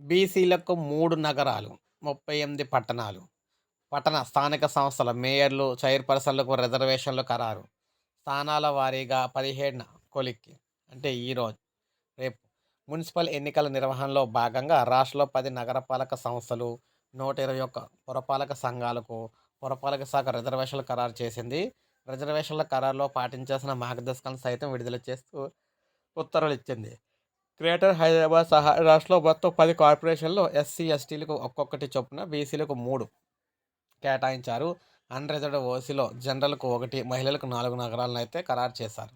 బీసీలకు మూడు నగరాలు ముప్పై ఎనిమిది పట్టణాలు. పట్టణ స్థానిక సంస్థల మేయర్లు చైర్పర్సన్లకు రిజర్వేషన్లు ఖరారు. స్థానాల వారీగా పదిహేడున కొలిక్కి. అంటే ఈరోజు రేపు. మున్సిపల్ ఎన్నికల నిర్వహణలో భాగంగా రాష్ట్రంలో పది నగరపాలక సంస్థలు నూట ఇరవై ఒక్క పురపాలక సంఘాలకు పురపాలక శాఖ రిజర్వేషన్లు ఖరారు చేసింది. రిజర్వేషన్ల ఖరారులో పాటించాల్సిన మార్గదర్శకాలను సైతం విడుదల చేస్తూ ఉత్తర్వులు ఇచ్చింది. గ్రేటర్ హైదరాబాద్ సహా రాష్ట్రంలో మొత్తం పది కార్పొరేషన్లో ఎస్సీ ఎస్టీలకు ఒక్కొక్కటి చొప్పున బీసీలకు మూడు కేటాయించారు. అన్రిజర్వ్డ్ ఓసీలో జనరల్కు ఒకటి మహిళలకు నాలుగు నగరాలను అయితే ఖరారు చేశారు.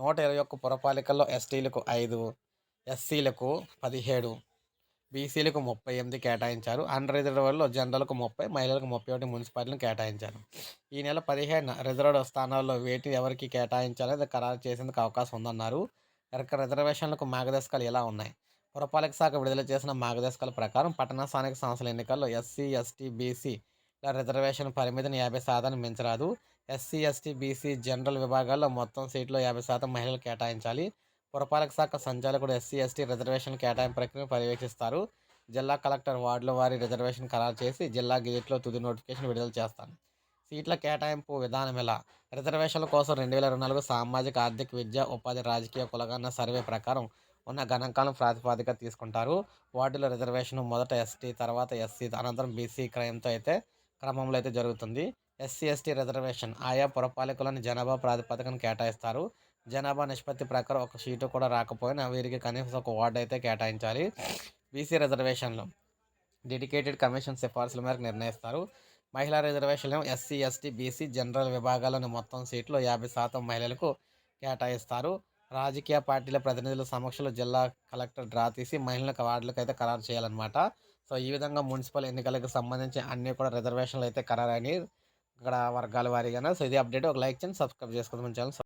నూట ఇరవై ఒక్క పురపాలికల్లో ఎస్టీలకు ఐదు ఎస్సీలకు పదిహేడు బీసీలకు ముప్పై ఎనిమిది కేటాయించారు. అన్ అన్రిజర్వ్డ్లో జనరల్కు ముప్పై మహిళలకు ముప్పై ఒకటి మున్సిపాలిటీలను కేటాయించారు. ఈ నెల పదిహేను రిజర్వ్డ్ స్థానాల్లో వేటి ఎవరికి కేటాయించాలనేది ఖరారు చేసేందుకు అవకాశం ఉందన్నారు. రిజర్వేషన్లకు మార్గదర్శకాలు ఎలా ఉన్నాయి. పురపాలక శాఖ విడుదల చేసిన మార్గదర్శకాల ప్రకారం పట్టణ స్థానిక సంస్థల ఎన్నికల్లో ఎస్సీ ఎస్టీ బీసీ రిజర్వేషన్ పరిమితిని యాభై శాతాన్ని మించరాదు. ఎస్సీ ఎస్టీ బీసీ జనరల్ విభాగాల్లో మొత్తం సీట్లో యాభై శాతం మహిళలు కేటాయించాలి. పురపాలక శాఖ సంచాలకుడు ఎస్సీ ఎస్టీ రిజర్వేషన్ కేటాయింపు ప్రక్రియను పర్యవేక్షిస్తారు. జిల్లా కలెక్టర్ వార్డుల వారి రిజర్వేషన్ ఖరారు చేసి జిల్లా గేట్లో తుది నోటిఫికేషన్ విడుదల చేస్తాను సీట్ల కేటాయింపు విధానం ఎలా? రిజర్వేషన్ల కోసం రెండు వేల ఇరవై నాలుగు సామాజిక ఆర్థిక విద్య ఉపాధి రాజకీయ కులగన్న సర్వే ప్రకారం ఉన్న గణాంకాలను ప్రాతిపాదిక తీసుకుంటారు. వార్డుల రిజర్వేషన్ మొదట ఎస్టీ తర్వాత ఎస్సీ అనంతరం బీసీ క్రయంతో అయితే క్రమంలో అయితే జరుగుతుంది. ఎస్సీ ఎస్టీ రిజర్వేషన్ ఆయా పురపాలికలను జనాభా ప్రాతిపదికను కేటాయిస్తారు. జనాభా నిష్పత్తి ప్రకారం ఒక సీటు కూడా రాకపోయినా వీరికి కనీసం ఒక వార్డు అయితే కేటాయించాలి. బీసీ రిజర్వేషన్లు డెడికేటెడ్ కమిషన్ సిఫార్సుల మేరకు నిర్ణయిస్తారు. మహిళా రిజర్వేషన్లు ఎస్సీ ఎస్టీ బీసీ జనరల్ విభాగాలను మొత్తం సీట్లు యాభై శాతం మహిళలకు కేటాయిస్తారు. రాజకీయ పార్టీల ప్రతినిధుల సమక్షంలో జిల్లా కలెక్టర్ డ్రా తీసి మహిళలకు వార్డులకు అయితే ఖరారు చేయాలన్నమాట. సో ఈ విధంగా మున్సిపల్ ఎన్నికలకు సంబంధించి అన్నీ కూడా రిజర్వేషన్లు అయితే ఖరారైనవి ఇక్కడ వర్గాల వారీగా సో ఇది అప్డేట్. ఒక లైక్ చేయండి సబ్స్క్రైబ్ చేసుకోండి మన ఛానల్.